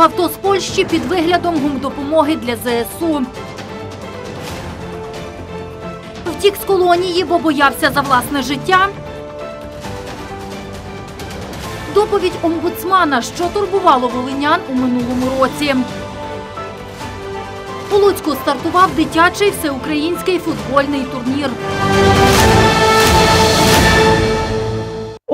приїхав авто з Польщі під виглядом гумдопомоги для ЗСУ. Втік з колонії, бо боявся за власне життя. Доповідь омбудсмана, що турбувало волинян у минулому році. У Луцьку стартував дитячий всеукраїнський футбольний турнір.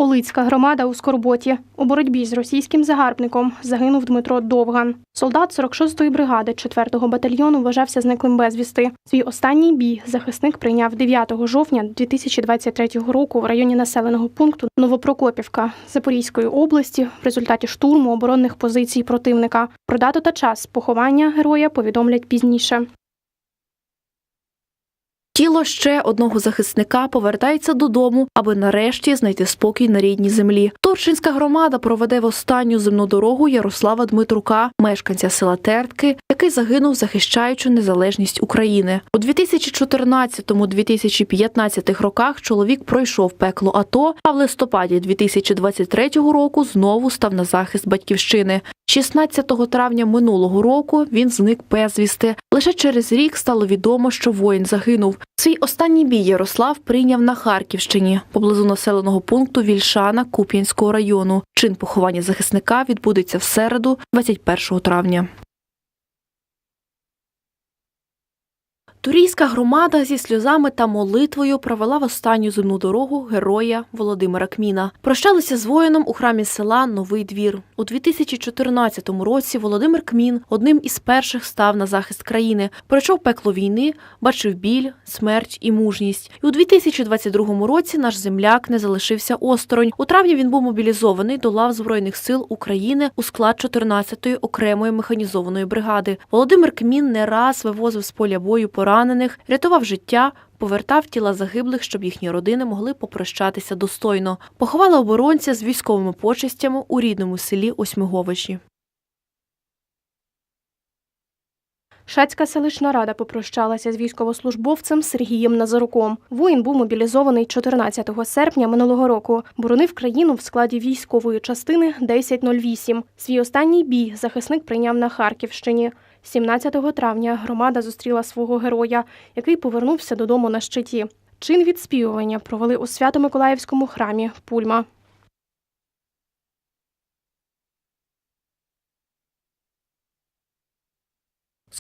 Олицька громада у Скорботі. У боротьбі з російським загарбником загинув Дмитро Довган. Солдат 46-ї бригади 4-го батальйону вважався зниклим безвісти. Свій останній бій захисник прийняв 9 жовтня 2023 року в районі населеного пункту Новопрокопівка Запорізької області в результаті штурму оборонних позицій противника. Про дату та час поховання героя повідомлять пізніше. Тіло ще одного захисника повертається додому, аби нарешті знайти спокій на рідній землі. Торчинська громада проведе в останню земну дорогу Ярослава Дмитрука, мешканця села Тертки, який загинув, захищаючи незалежність України. У 2014-2015 роках чоловік пройшов пекло АТО, а в листопаді 2023 року знову став на захист батьківщини. 16 травня минулого року він зник безвісти. Лише через рік стало відомо, що воїн загинув. Свій останній бій Ярослав прийняв на Харківщині поблизу населеного пункту Вільшана Куп'янського району. Чин поховання захисника відбудеться в середу, 21 травня. Турійська громада зі сльозами та молитвою провела в останню земну дорогу героя Володимира Кміна. Прощалися з воїном у храмі села Новий двір. У 2014 році Володимир Кмін одним із перших став на захист країни. Пройшов пекло війни, бачив біль, смерть і мужність. І у 2022 році наш земляк не залишився осторонь. У травні він був мобілізований до лав Збройних сил України у склад 14-ї окремої механізованої бригади. Володимир Кмін не раз вивозив з поля бою поранених, рятував життя. Повертав тіла загиблих, щоб їхні родини могли попрощатися достойно. Поховали оборонця з військовими почестями у рідному селі Осьмиговичі. Шацька селищна рада попрощалася з військовослужбовцем Сергієм Назаруком. Воїн був мобілізований 14 серпня минулого року. Боронив країну в складі військової частини 1008. Свій останній бій захисник прийняв на Харківщині. 17 травня громада зустріла свого героя, який повернувся додому на щиті. Чин відспівування провели у Свято-Миколаївському храмі Пульма.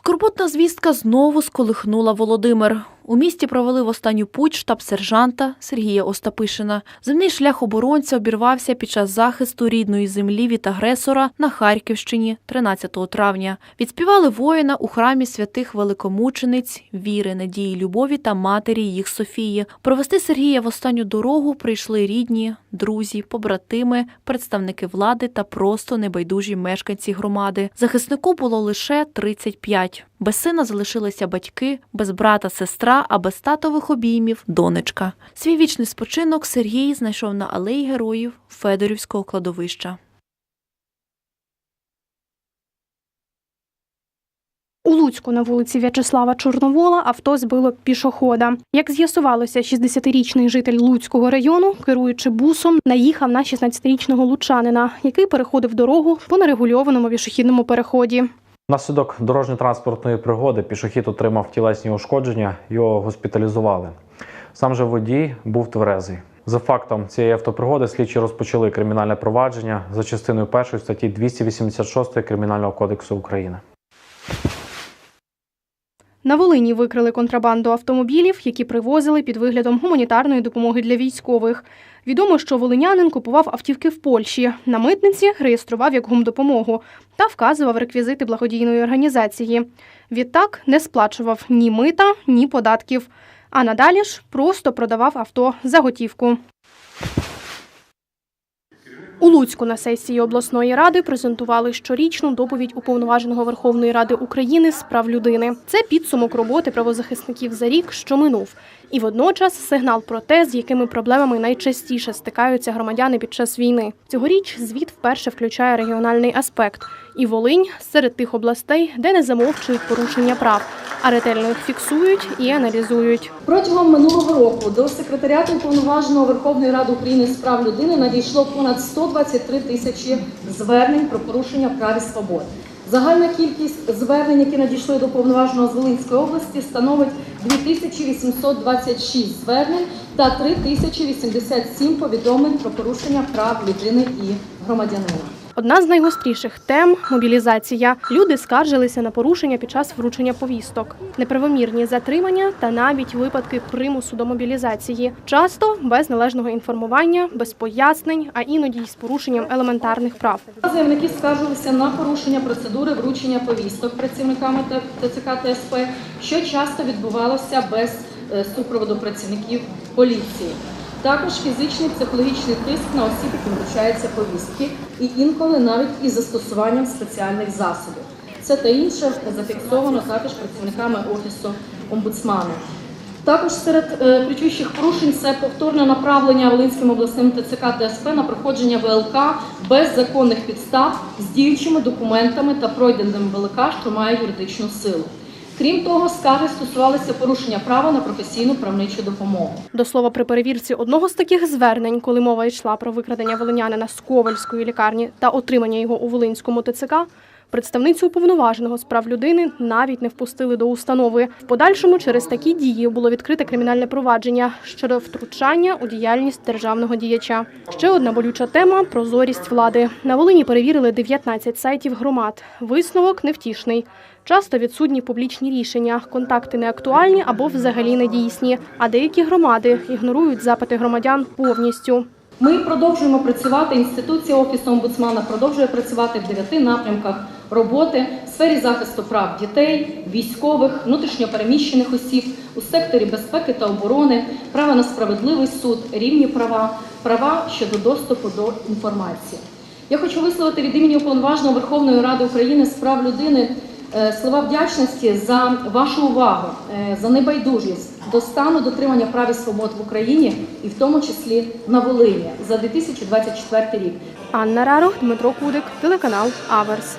Скорботна звістка знову сколихнула Володимир. У місті провели в останню путь штаб сержанта Сергія Остапишина. Земний шлях оборонця обірвався під час захисту рідної землі від агресора на Харківщині 13 травня. Відспівали воїна у храмі святих великомучениць віри, надії, любові та матері їх Софії. Провести Сергія в останню дорогу прийшли рідні, друзі, побратими, представники влади та просто небайдужі мешканці громади. Захиснику було лише 35. Без сина залишилися батьки, без брата сестра, а без татових обіймів донечка. Свій вічний спочинок Сергій знайшов на алеї героїв Федорівського кладовища. У Луцьку на вулиці В'ячеслава Чорновола авто збило пішохода. Як з'ясувалося, 60-річний житель Луцького району, керуючи бусом, наїхав на 16-річного лучанина, який переходив дорогу по нерегульованому пішохідному переході. Внаслідок дорожньо-транспортної пригоди пішохід отримав тілесні ушкодження, його госпіталізували. Сам же водій був тверезий. За фактом цієї автопригоди слідчі розпочали кримінальне провадження за частиною першої статті 286 Кримінального кодексу України. На Волині викрили контрабанду автомобілів, які привозили під виглядом гуманітарної допомоги для військових. Відомо, що волинянин купував автівки в Польщі. На митниці реєстрував як гумдопомогу та вказував реквізити благодійної організації. Відтак не сплачував ні мита, ні податків. А надалі ж просто продавав авто за готівку. У Луцьку на сесії обласної ради презентували щорічну доповідь уповноваженого Верховної Ради України з прав людини. Це підсумок роботи правозахисників за рік, що минув, і водночас сигнал про те, з якими проблемами найчастіше стикаються громадяни під час війни. Цьогоріч звіт вперше включає регіональний аспект. І Волинь серед тих областей, де не замовчують порушення прав, а ретельно їх фіксують і аналізують. Протягом минулого року до секретаріату уповноваженого Верховної Ради України з прав людини надійшло понад 123 тисячі звернень про порушення прав і свобод. Загальна кількість звернень, які надійшли до повноваженого з Волинської області, становить 2826 звернень та 3087 повідомлень про порушення прав людини і громадянина. Одна з найгостріших тем мобілізація. Люди скаржилися на порушення під час вручення повісток, неправомірні затримання та навіть випадки примусу до мобілізації, часто без належного інформування, без пояснень, а іноді й з порушенням елементарних прав. Заявники скаржилися на порушення процедури вручення повісток працівниками ТЦК та СП, що часто відбувалося без е, супроводу працівників поліції. Також фізичний психологічний тиск на осіб, яким вручаються повістки, і інколи навіть із застосуванням спеціальних засобів. Це та інше зафіксовано також працівниками офісу омбудсмана. Також серед е, кричущих порушень це повторне направлення Волинським обласним ТЦК та СП на проходження ВЛК без законних підстав з діючими документами та пройденим ВЛК, що має юридичну силу. Крім того, скарги стосувалися порушення права на професійну правничу допомогу. До слова, при перевірці одного з таких звернень, коли мова йшла про викрадення волинянина з Ковальської лікарні та отримання його у Волинському ТЦК, представницю уповноваженого з прав людини навіть не впустили до установи. В подальшому через такі дії було відкрите кримінальне провадження щодо втручання у діяльність державного діяча. Ще одна болюча тема прозорість влади. На Волині перевірили 19 сайтів громад. Висновок невтішний. Часто відсутні публічні рішення, контакти не актуальні або взагалі не дійсні. А деякі громади ігнорують запити громадян повністю. Ми продовжуємо працювати. Інституція офісу омбудсмана продовжує працювати в дев'яти напрямках роботи в сфері захисту прав дітей, військових, внутрішньопереміщених осіб у секторі безпеки та оборони, права на справедливий суд, рівні права, права щодо доступу до інформації. Я хочу висловити від імені уповноваженого Верховної Ради України з прав людини е, слова вдячності за вашу увагу, е, за небайдужість до стану дотримання прав і свобод в Україні і в тому числі на Волині за 2024 рік. Анна Рарох, Дмитро Кудик, телеканал Аверс.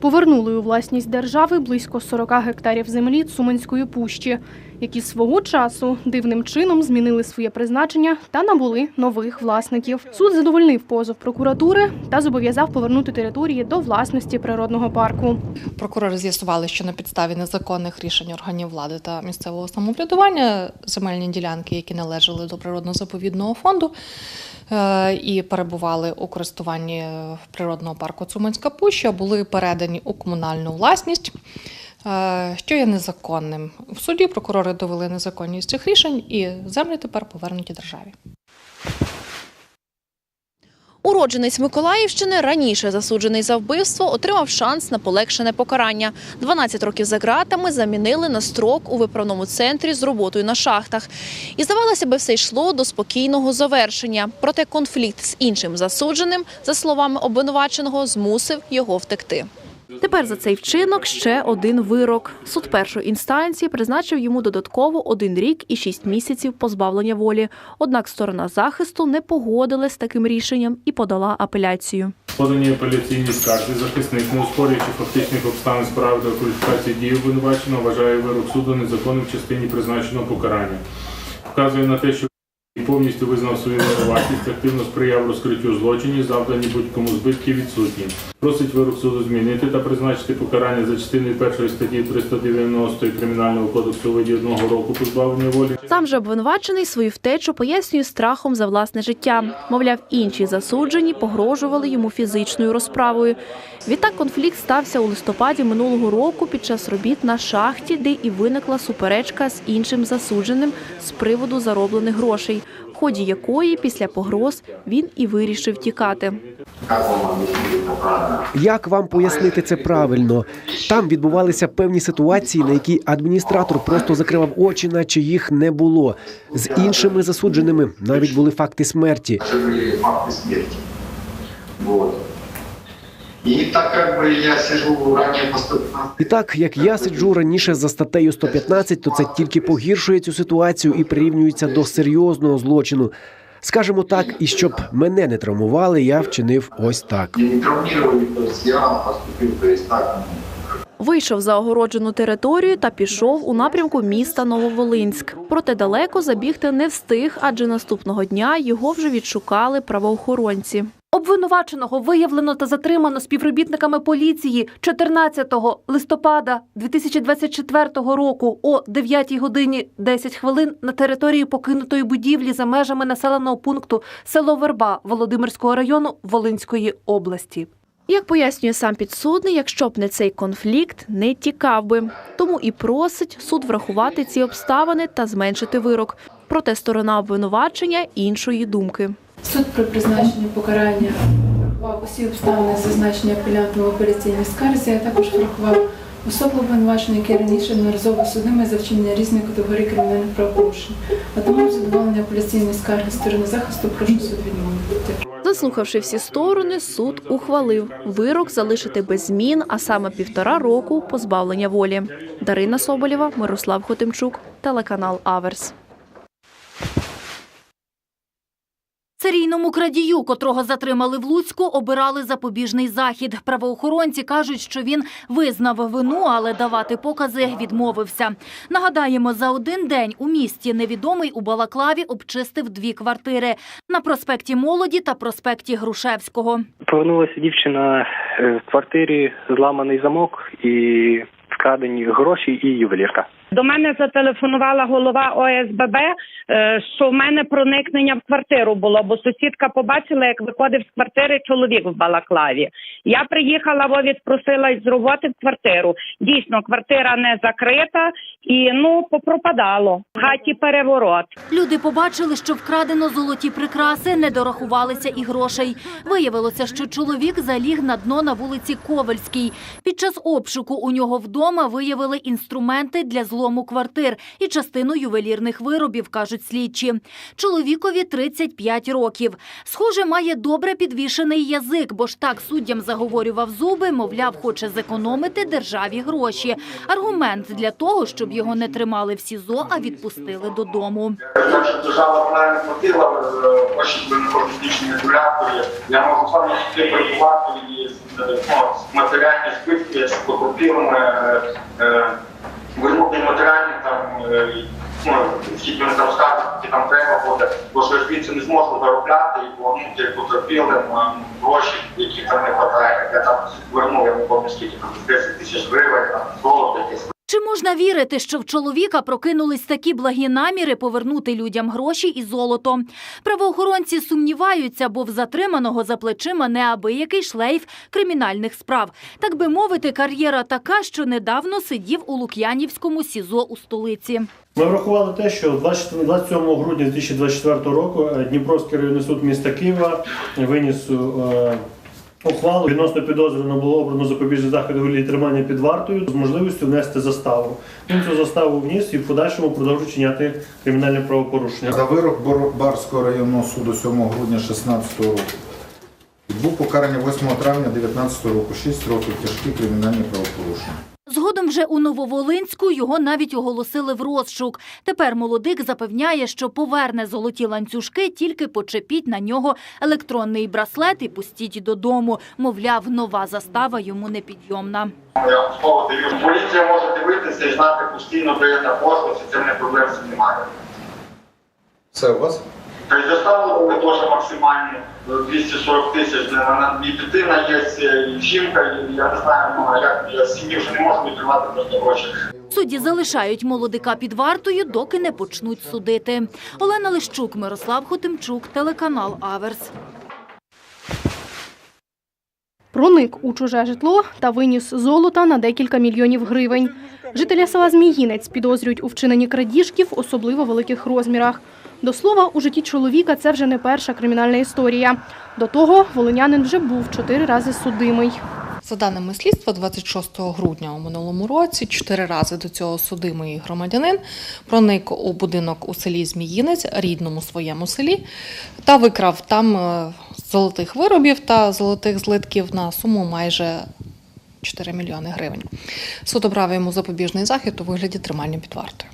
Повернули у власність держави близько 40 гектарів землі Цуманської пущі, які свого часу дивним чином змінили своє призначення та набули нових власників. Суд задовольнив позов прокуратури та зобов'язав повернути території до власності природного парку. Прокурори з'ясували, що на підставі незаконних рішень органів влади та місцевого самоврядування земельні ділянки, які належали до природно-заповідного фонду і перебували у користуванні природного парку Цуманська Пуща, були передані у комунальну власність. е, Що є незаконним в суді прокурори довели незаконність цих рішень, і землі тепер повернуті державі. Уродженець Миколаївщини, раніше засуджений за вбивство, отримав шанс на полегшене покарання. 12 років за ґратами замінили на строк у виправному центрі з роботою на шахтах. І здавалося би, все йшло до спокійного завершення. Проте конфлікт з іншим засудженим, за словами обвинуваченого, змусив його втекти. Тепер за цей вчинок ще один вирок. Суд першої інстанції призначив йому додатково один рік і шість місяців позбавлення волі. Однак сторона захисту не погодилась з таким рішенням і подала апеляцію. Подані апеляційні скарги захисник, не оспорюючи фактичних обставин справи та кваліфікації дії обвинуваченого, вважає вирок суду незаконним в частині призначеного покарання. Вказує на те, що повністю визнав свою винуватість, активно сприяв розкриттю злочинів, завдані будь-кому збитки відсутні. Просить вирок суду змінити та призначити покарання за частиною першої статті 390 Кримінального кодексу у виді одного року позбавлення волі. Сам же обвинувачений свою втечу пояснює страхом за власне життя. Мовляв, інші засуджені погрожували йому фізичною розправою. Відтак конфлікт стався у листопаді минулого року під час робіт на шахті, де і виникла суперечка з іншим засудженим з приводу зароблених грошей, ході якої після погроз він і вирішив тікати. Як вам пояснити це правильно? Там відбувалися певні ситуації, на які адміністратор просто закривав очі, наче їх не було. З іншими засудженими навіть були факти смерті. Факти были факты смерти. Вот. И так как я сижу ранее по 115 І так як я сиджу раніше за статтею 115, то це тільки погіршує цю ситуацію і прирівнюється до серйозного злочину. Скажемо так, і щоб мене не травмували, я вчинив ось не я так, Вийшов за огороджену територію та пішов у напрямку міста Нововолинськ. Проте далеко забігти не встиг, адже наступного дня його вже відшукали правоохоронці. Обвинуваченого виявлено та затримано співробітниками поліції 14 листопада 2024 року о 9 годині 10 хвилин на території покинутої будівлі за межами населеного пункту село Верба Володимирського району Волинської області. Як пояснює сам підсудний, якщо б не цей конфлікт, не тікав би. Тому і просить суд врахувати ці обставини та зменшити вирок. Проте сторона обвинувачення іншої думки. Суд при призначенні покарання врахував усі обставини, зазначені апелянтом в операційній скарзі, а також врахував особу обвинувачення, які раніше неразово судими за вчинення різних категорій кримінальних правопорушень. А тому задоволення апеляційної скарги сторони захисту прошу суд відмовити. Заслухавши всі сторони, суд ухвалив вирок залишити без змін, а саме півтора року позбавлення волі. Дарина Соболєва, Мирослав Хотимчук, телеканал Аверс. Серійному крадію, котрого затримали в Луцьку, обирали запобіжний захід. Правоохоронці кажуть, що він визнав вину, але давати покази відмовився. Нагадаємо, за один день у місті невідомий у Балаклаві обчистив дві квартири на проспекті Молоді та проспекті Грушевського. Повернулася дівчина е, в квартирі, зламаний замок і вкрадені гроші і ювелірка. До мене зателефонувала голова ОСББ, е, що в мене проникнення в квартиру було, бо сусідка побачила, як виходив з квартири чоловік в балаклаві. Я приїхала, во відпросилась з роботи в квартиру. Дійсно, квартира не закрита і ну попропадало. В хаті переворот. Люди побачили, що вкрадено золоті прикраси, не дорахувалися і грошей. Виявилося, що чоловік заліг на дно на вулиці Ковальській. Під час обшуку у нього вдома виявили інструменти для злому квартир і частину ювелірних виробів, кажуть слідчі. Чоловікові 35 років. Схоже, має добре підвішений язик, бо ж так суддям заговорював зуби, мовляв, хоче зекономити державі гроші. Аргумент для того, щоб його не тримали в СІЗО, а відпустили додому. Якщо держава вона не платила е, саме сюди і е, ну, матеріальні збитки з покупівами, виробні матеріальні там, е, ну, скільки вони там скажуть, там треба буде, бо що він звідси не зможу заробляти і повернути потерпілим е, гроші, які там не вистачає. Я там вернув, я не скільки там 10 тисяч гривень, там золото якесь. Чи можна вірити, що в чоловіка прокинулись такі благі наміри повернути людям гроші і золото? Правоохоронці сумніваються, бо в затриманого за плечима неабиякий шлейф кримінальних справ. Так би мовити, кар'єра така, що недавно сидів у Лук'янівському СІЗО у столиці. Ми врахували те, що 24 27 грудня 2024 року е, Дніпровський районний суд міста Києва виніс е, ухвалу. Відносно підозрюваного було обрано запобіжний захід у вигляді тримання під вартою з можливістю внести заставу. Він цю заставу вніс і в подальшому продовжує чиняти кримінальне правопорушення. За вирок Барського районного суду 7 грудня 2016 року. Був покараний 8 травня 2019 року 6 років тяжкі кримінальні правопорушення. Згодом вже у Нововолинську його навіть оголосили в розшук. Тепер молодик запевняє, що поверне золоті ланцюжки, тільки почепіть на нього електронний браслет і пустіть додому. Мовляв, нова застава йому непідйомна. Я. Поліція може дивитися і знати постійно, де я знаходжусь, і це не проблем з немає. Це у вас? Й заставили теж максимальні 240 тисяч. На- на- І дитина є, і жінка, і я не знаю, ну, як я сім'ї вже не можу відкривати просто гроші. Судді залишають молодика під вартою, доки не почнуть судити. Олена Лищук, Мирослав Хотимчук, телеканал Аверс. Проник у чуже житло та виніс золота на декілька мільйонів гривень. Жителя села Зміїнець підозрюють у вчиненні крадіжків в особливо великих розмірах. До слова, у житті чоловіка це вже не перша кримінальна історія. До того волинянин вже був чотири рази судимий. За даними слідства, 26 грудня у минулому році чотири рази до цього судимий громадянин проник у будинок у селі Зміїнець, рідному своєму селі, та викрав там е, золотих виробів та золотих злитків на суму майже 4 мільйони гривень. Суд обрав йому запобіжний захід у вигляді тримання під вартою.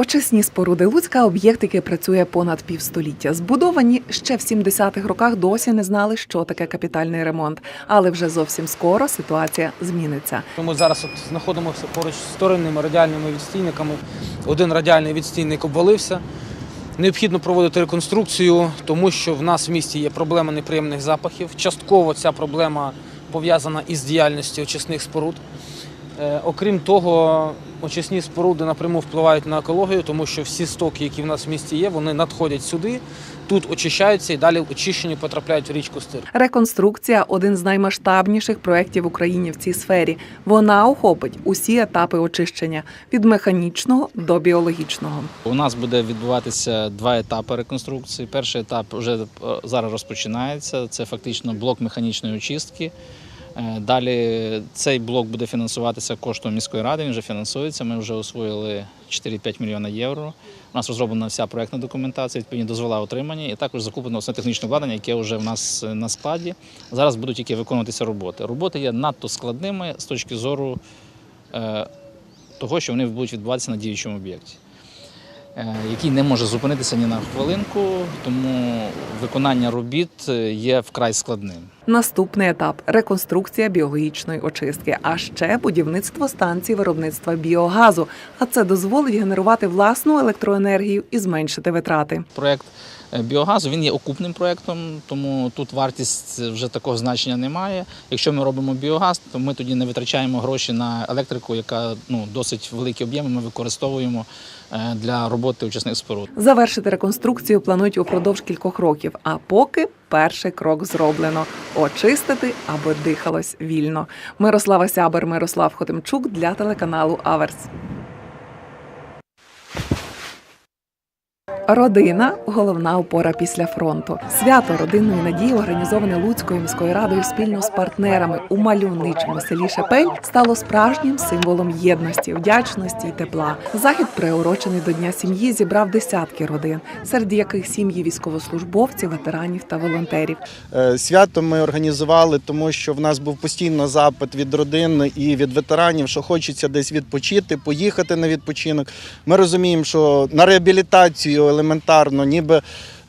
Очисні споруди Луцька об'єкт, який працює понад півстоліття. Збудовані ще в 70-х роках досі не знали, що таке капітальний ремонт, але вже зовсім скоро ситуація зміниться. Ми зараз от знаходимося поруч з вторинними радіальними відстійниками. Один радіальний відстійник обвалився. Необхідно проводити реконструкцію, тому що в нас в місті є проблема неприємних запахів. Частково ця проблема пов'язана із діяльністю очисних споруд. Е, Окрім того, очисні споруди напряму впливають на екологію, тому що всі стоки, які в нас в місті є, вони надходять сюди, тут очищаються і далі очищені потрапляють в річку Стир. Реконструкція один з наймасштабніших проєктів в Україні в цій сфері. Вона охопить усі етапи очищення від механічного до біологічного. У нас буде відбуватися два етапи реконструкції. Перший етап вже е, зараз розпочинається. Це фактично блок механічної очистки. Е, Далі цей блок буде фінансуватися коштом міської ради. Він вже фінансується. Ми вже освоїли 4-5 мільйона євро. У нас розроблена вся проектна документація, відповідні дозвола отримані, і також закуплено все технічне обладнання, яке вже в нас на складі. Зараз будуть тільки виконуватися роботи. Роботи є надто складними з точки зору е, того, що вони будуть відбуватися на діючому об'єкті. Е, Який не може зупинитися ні на хвилинку, тому виконання робіт е, є вкрай складним. Наступний етап реконструкція біологічної очистки, а ще будівництво станції виробництва біогазу. А це дозволить генерувати власну електроенергію і зменшити витрати. Проект е, біогазу він є окупним проектом, тому тут вартість вже такого значення немає. Якщо ми робимо біогаз, то ми тоді не витрачаємо гроші на електрику, яка ну досить великі об'єми ми використовуємо для роботи очисних споруд. Завершити реконструкцію планують упродовж кількох років. А поки перший крок зроблено очистити, аби дихалось вільно. Мирослава Сябер, Мирослав Хотимчук для телеканалу Аверс. Родина головна опора після фронту. Свято родинної надії, організоване Луцькою міською радою спільно з партнерами у мальовничому селі Шепель, стало справжнім символом єдності, вдячності і тепла. Захід, приурочений до Дня сім'ї, зібрав десятки родин, серед яких сім'ї військовослужбовців, ветеранів та волонтерів. Е, Свято ми організували, тому що в нас був постійно запит від родин і від ветеранів, що хочеться десь відпочити, поїхати на відпочинок. Ми розуміємо, що на реабілітацію елементарно, ніби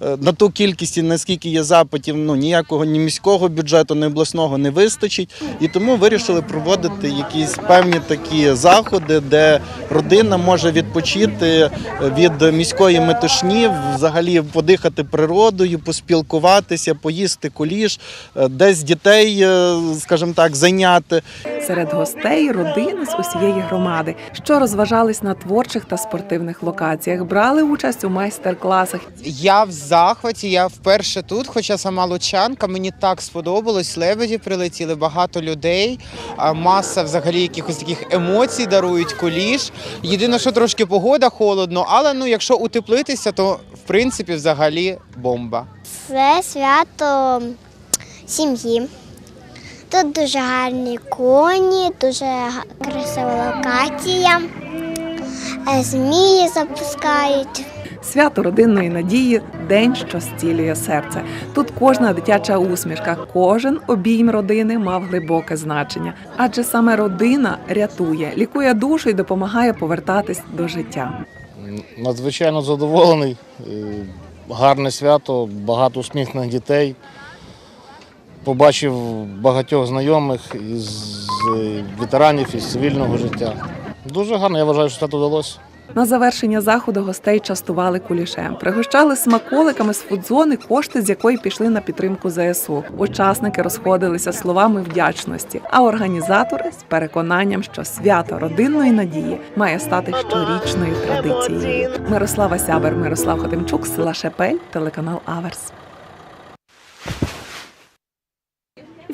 е, на ту кількість, наскільки є запитів, ну ніякого ні міського бюджету, ні обласного не вистачить. І тому вирішили проводити якісь певні такі заходи, де родина може відпочити від міської метушні, взагалі подихати природою, поспілкуватися, поїсти куліш, е, десь дітей, е, скажімо так, зайняти. Серед гостей родини з усієї громади, що розважались на творчих та спортивних локаціях, брали участь у майстер-класах Я в захваті, я вперше тут, хоча сама лучанка, мені так сподобалось. Лебеді прилетіли, багато людей, маса взагалі якихось таких емоцій дарують куліш. Єдине, що трошки погода холодно, але ну якщо утеплитися, то в принципі взагалі бомба. Це свято сім'ї. Тут дуже гарні коні, дуже красива локація. Е, Змії запускають. Свято родинної надії день, що зцілює серце. Тут кожна дитяча усмішка, кожен обійм родини мав глибоке значення, адже саме родина рятує, лікує душу і допомагає повертатись до життя. Надзвичайно задоволений. Е, Гарне свято, багато усміхнених дітей. Побачив багатьох знайомих із е, ветеранів із цивільного життя. Дуже гарно, я вважаю, що свято вдалося. На завершення заходу гостей частували кулішем, пригощали смаколиками з фудзони, кошти з якої пішли на підтримку ЗСУ. Учасники розходилися словами вдячності, а організатори з переконанням, що свято родинної надії має стати щорічною традицією. Мирослава Сябер, Мирослав Хотимчук, села Шепель, телеканал Аверс.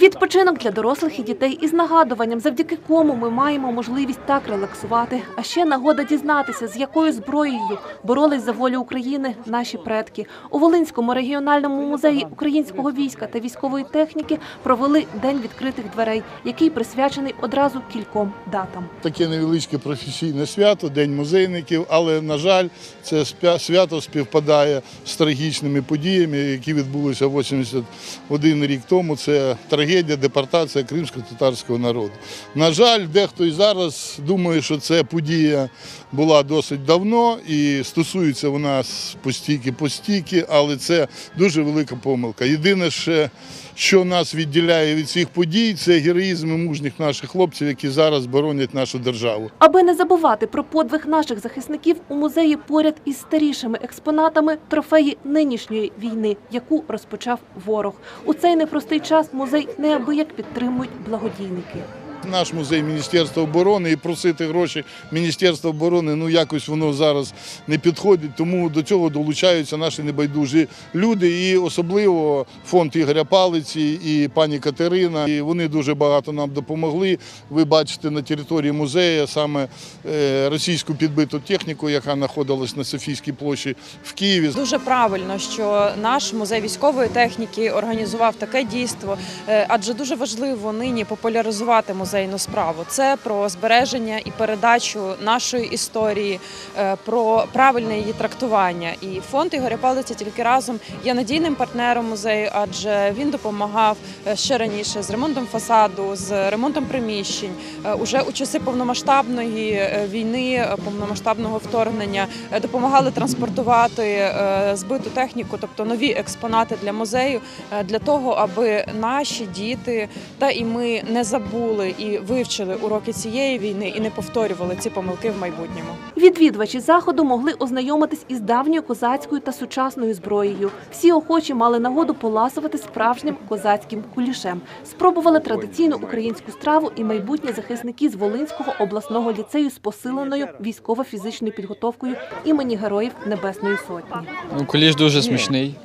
Відпочинок для дорослих і дітей із нагадуванням, завдяки кому ми маємо можливість так релаксувати. А ще нагода дізнатися, з якою зброєю боролись за волю України наші предки. У Волинському регіональному музеї українського війська та військової техніки провели день відкритих дверей, який присвячений одразу кільком датам. таке невеличке професійне свято, День музейників, але, на жаль, це свято співпадає з трагічними подіями, які відбулися 81 рік тому. Це трагедія трагедія, депортація кримсько-татарського народу. На жаль, дехто і зараз думає, що ця подія була досить давно і стосується вона постійки постійки, але це дуже велика помилка. Єдине, ще, що нас відділяє від цих подій, це героїзм мужніх наших хлопців, які зараз боронять нашу державу. Аби не забувати про подвиг наших захисників, у музеї поряд із старішими експонатами трофеї нинішньої війни, яку розпочав ворог. У цей непростий час музей неабияк підтримують благодійники. Наш музей Міністерства оборони і просити гроші Міністерства оборони, ну якось воно зараз не підходить. Тому до цього долучаються наші небайдужі люди, і особливо фонд Ігоря Палиці і пані Катерина. І вони дуже багато нам допомогли. Ви бачите на території музею саме е, російську підбиту техніку, яка знаходилась на Софійській площі в Києві. Дуже правильно, що наш музей військової техніки організував таке дійство, е, адже дуже важливо нині популяризувати музейну справу. Це про збереження і передачу нашої історії, е, про правильне її трактування. І фонд Ігоря Палиця тільки разом є надійним партнером музею, адже він допомагав е, ще раніше з ремонтом фасаду, з ремонтом приміщень. Е, Уже у часи повномасштабної війни, повномасштабного вторгнення допомагали транспортувати збиту техніку, тобто нові експонати для музею, для того, аби наші діти та і ми не забули і вивчили уроки цієї війни і не повторювали ці помилки в майбутньому. Відвідувачі заходу могли ознайомитись із давньою козацькою та сучасною зброєю. Всі охочі мали нагоду поласувати справжнім козацьким кулішем. Спробували традиційну українську страву і майбутні захисники з Волинського обласного ліцею з посиленою військово-фізичною підготовкою імені Героїв Небесної Сотні. Ну, куліш дуже смачний,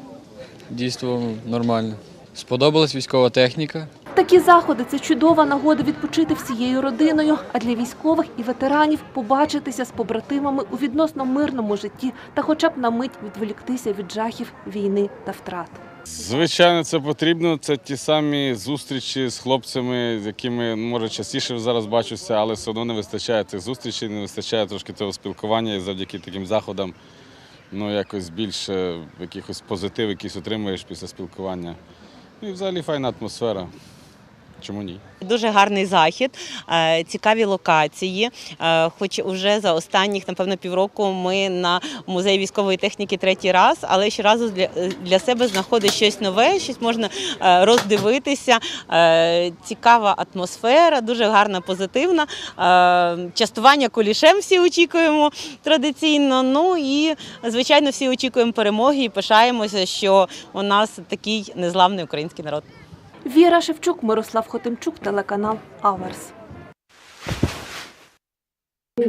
дійство нормальне. Сподобалась військова техніка. Такі заходи це чудова нагода відпочити всією родиною, а для військових і ветеранів побачитися з побратимами у відносно мирному житті та хоча б на мить відволіктися від жахів війни та втрат. Звичайно, це потрібно. Це ті самі зустрічі з хлопцями, з якими може частіше зараз бачуся, але все одно не вистачає цих зустрічей, не вистачає трошки того спілкування і завдяки таким заходам ну, якось більше якихось позитив, якийсь отримуєш після спілкування. Ну, І взагалі файна атмосфера. Чому ні? Дуже гарний захід, е, цікаві локації. Е, Хоч уже за останніх, напевно, півроку ми на музеї військової техніки третій раз, але щоразу для, для себе знаходиш щось нове, щось можна е, роздивитися. Цікава атмосфера, дуже гарна, позитивна. Частування кулішем всі очікуємо традиційно. Ну і звичайно, всі очікуємо перемоги і пишаємося, що у нас такий незламний український народ. Віра Шевчук, Мирослав Хотимчук, телеканал Аверс.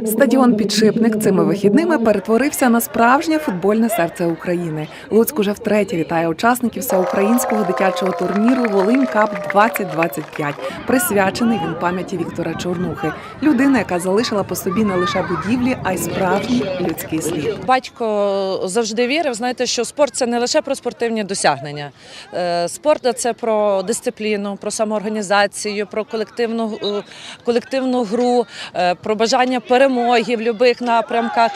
Стадіон Підшипник цими вихідними перетворився на справжнє футбольне серце України. Луцьк уже втретє вітає учасників всеукраїнського дитячого турніру Волинь Кап 2025 Присвячений він пам'яті Віктора Чорнухи, людини, яка залишила по собі не лише будівлі, а й справжній людський слід. Батько завжди вірив, знаєте, що спорт це не лише про спортивні досягнення. Е, Спорт це про дисципліну, про самоорганізацію, про колективну, е, колективну гру, е, про бажання перемоги в будь-яких напрямках.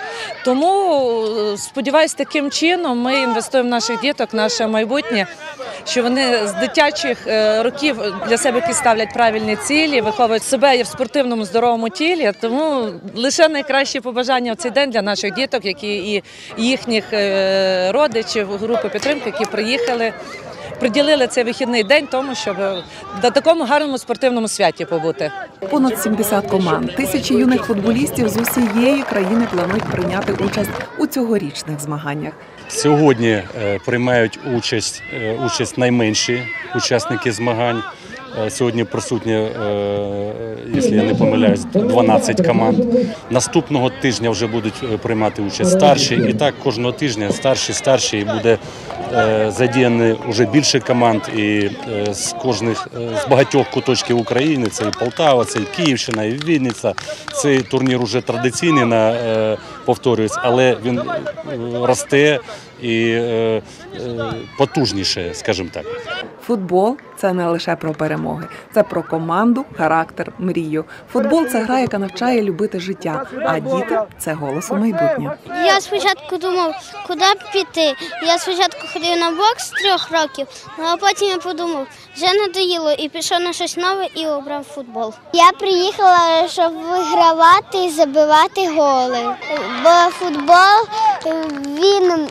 Тому сподіваюся, таким чином ми інвестуємо в наших діток, наше майбутнє, що вони з дитячих е, років для себе якісь ставлять правильні цілі, виховують себе і в спортивному здоровому тілі. Тому лише найкращі побажання в цей день для наших діток, які і їхніх е, родичів, групи підтримки, які приїхали. Приділили цей вихідний день тому, щоб на такому гарному спортивному святі побути. Понад 70 команд, тисячі юних футболістів з усієї країни планують прийняти участь у цьогорічних змаганнях. Сьогодні е, приймають участь, е, участь найменші учасники змагань. Е, Сьогодні присутні, е, якщо я не помиляюсь, 12 команд. Наступного тижня вже будуть е, приймати участь старші. І так кожного тижня старші, старші і буде задіяні вже більше команд. І з кожних з багатьох куточків України це і Полтава, це і Київщина, і Вінниця. Цей турнір вже традиційний на повторюється, але він росте і потужніше, скажімо так. Футбол це не лише про перемоги, це про команду, характер, мрію. Футбол це гра, яка навчає любити життя, а діти це голос у майбутнє. Я спочатку думав, куди б піти. Я спочатку ходив на бокс з трьох років, ну, а потім я подумав, вже надоїло і пішов на щось нове і обрав футбол. Я приїхала, щоб вигравати і забивати голи. Бо футбол він,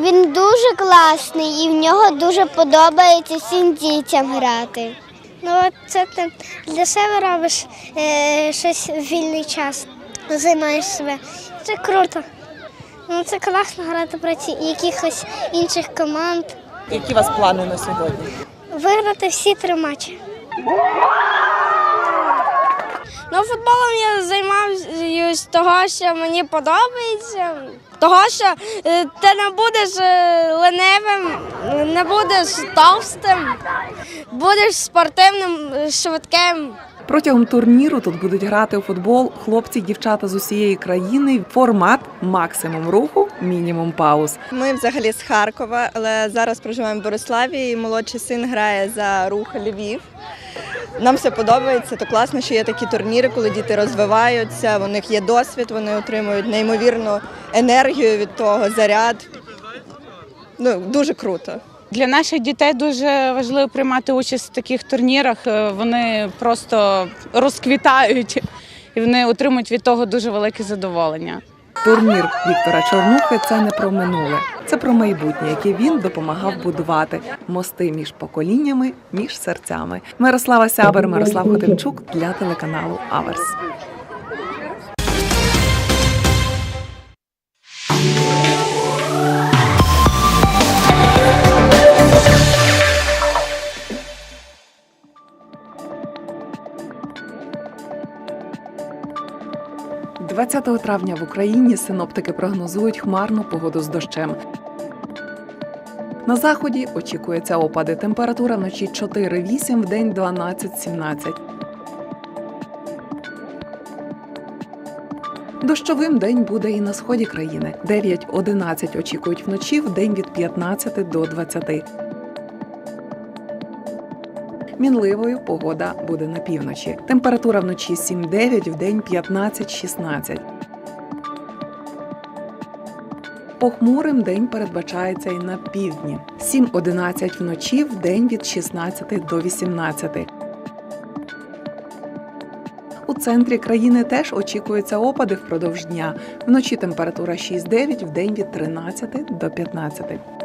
він дуже класний і в нього дуже подобається всім дітям грати. Ну, от це ти для себе робиш е, щось в вільний час, займаєш себе. Це круто. Ну, це класно грати проти якихось інших команд. Які у вас плани на сьогодні? Виграти всі три матчі. Ну, футболом я займаюся того, що мені подобається. Того, що е, ти не будеш е, ленивим, не будеш товстим, будеш спортивним, е, швидким. Протягом турніру тут будуть грати у футбол хлопці дівчата з усієї країни. Формат максимум руху, мінімум пауз. Ми взагалі з Харкова, але зараз проживаємо в Бориславі. і Молодший син грає за рух Львів. Нам все подобається. То класно, що є такі турніри, коли діти розвиваються. У них є досвід, вони отримують неймовірну енергію від того, заряд. Ну дуже круто. Для наших дітей дуже важливо приймати участь в таких турнірах. Е, Вони просто розквітають і вони отримують від того дуже велике задоволення. Турнір Віктора Чорнухи це не про минуле, це про майбутнє, яке він допомагав будувати мости між поколіннями, між серцями. Мирослава Сябер, Мирослав Хотимчук для телеканалу Аверс. – 20 травня в Україні синоптики прогнозують хмарну погоду з дощем. На заході очікуються опади. Температура вночі 4-8, вдень 12-17. Дощовим день буде і на сході країни. 9-11 очікують вночі, вдень від 15 до 20. Мінливою погода буде на півночі. Температура вночі 7-9, вдень 15-16. Похмурим день передбачається і на півдні. 7-11 вночі, вдень від 16 до 18. У центрі країни теж очікуються опади впродовж дня. Вночі температура 6-9, вдень від 13 до 15.